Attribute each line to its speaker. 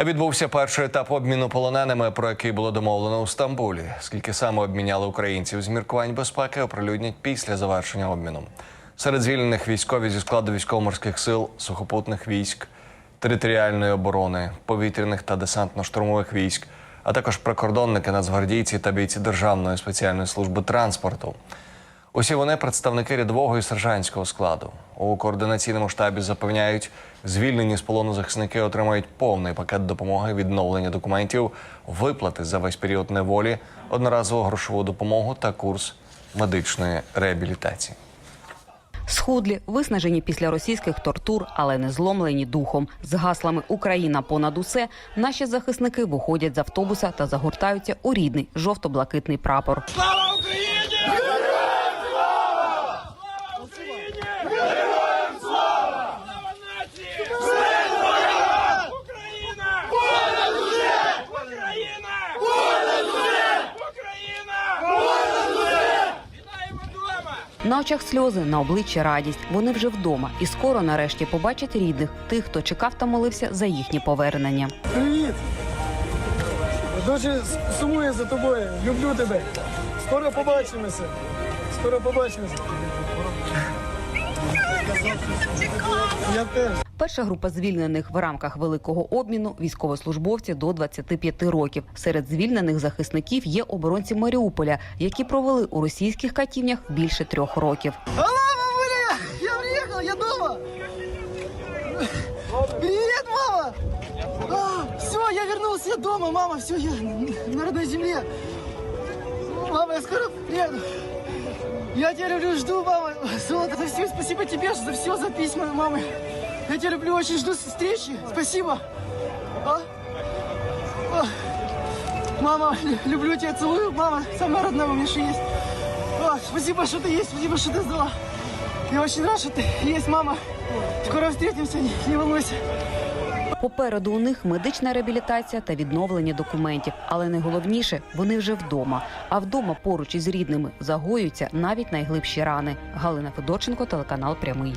Speaker 1: Відбувся перший етап обміну полоненими, про який було домовлено у Стамбулі. Скільки саме обміняли українців з міркувань безпеки, оприлюднять після завершення обміну. Серед звільнених військові зі складу військово-морських сил, сухопутних військ, територіальної оборони, повітряних та десантно-штурмових військ, а також прикордонники, нацгвардійці та бійці Державної спеціальної служби транспорту. Усі вони представники рядового і сержантського складу. У координаційному штабі запевняють, звільнені з полону захисники отримають повний пакет допомоги, відновлення документів, виплати за весь період неволі, одноразову грошову допомогу та курс медичної реабілітації.
Speaker 2: Схудлі, виснажені після російських тортур, але не зломлені духом. З гаслами Україна понад усе наші захисники виходять з автобуса та загортаються у рідний жовто-блакитний прапор.
Speaker 3: Слава Україні! Героям слава! Слава Україні! Героям слава! Слава нації! Слава! Україна! Понад усе! Україна! Понад усе! Україна! Понад усе! Вітаємо вдома!
Speaker 2: На очах сльози, на обличчі радість. Вони вже вдома і скоро нарешті побачать рідних, тих, хто чекав та молився за їхнє повернення.
Speaker 4: Привіт! Дуже сумую за тобою. Люблю тебе. Скоро побачимося. Скоро побачимося. Я теж.
Speaker 2: Перша група звільнених в рамках великого обміну військовослужбовці до 25 років. Серед звільнених захисників є оборонці Маріуполя, які провели у російських катівнях більше трьох років.
Speaker 4: Алло, мамуля! Я приехал, я дома! Привет, мама! все, я вернулся, я дома, мама, все, я на родной земле. Мама, я скоро приеду. Я тебя люблю, жду, мама. Золото, за все, спасибо тебе за все, за письма, мама. Я тебя люблю, очень жду встречи. Спасибо. А? А. Мама, лю- люблю тебя, целую. Мама, самая родная у меня что есть. А, спасибо, что ты есть, спасибо, что ты сдала. Я очень рад, что ты есть, мама. Скоро встретимся, не, не волнуйся.
Speaker 2: Попереду у них медична реабілітація та відновлення документів. Але найголовніше вони вже вдома. А вдома поруч із рідними загоюються навіть найглибші рани. Галина Федорченко, телеканал Прямий.